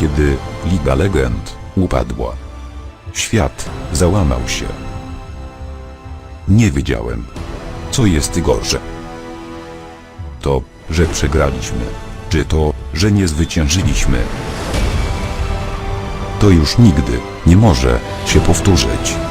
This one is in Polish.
kiedy Liga Legend upadła. Świat załamał się. Nie wiedziałem, co jest gorsze. To, że przegraliśmy, czy to, że nie zwyciężyliśmy. To już nigdy nie może się powtórzyć.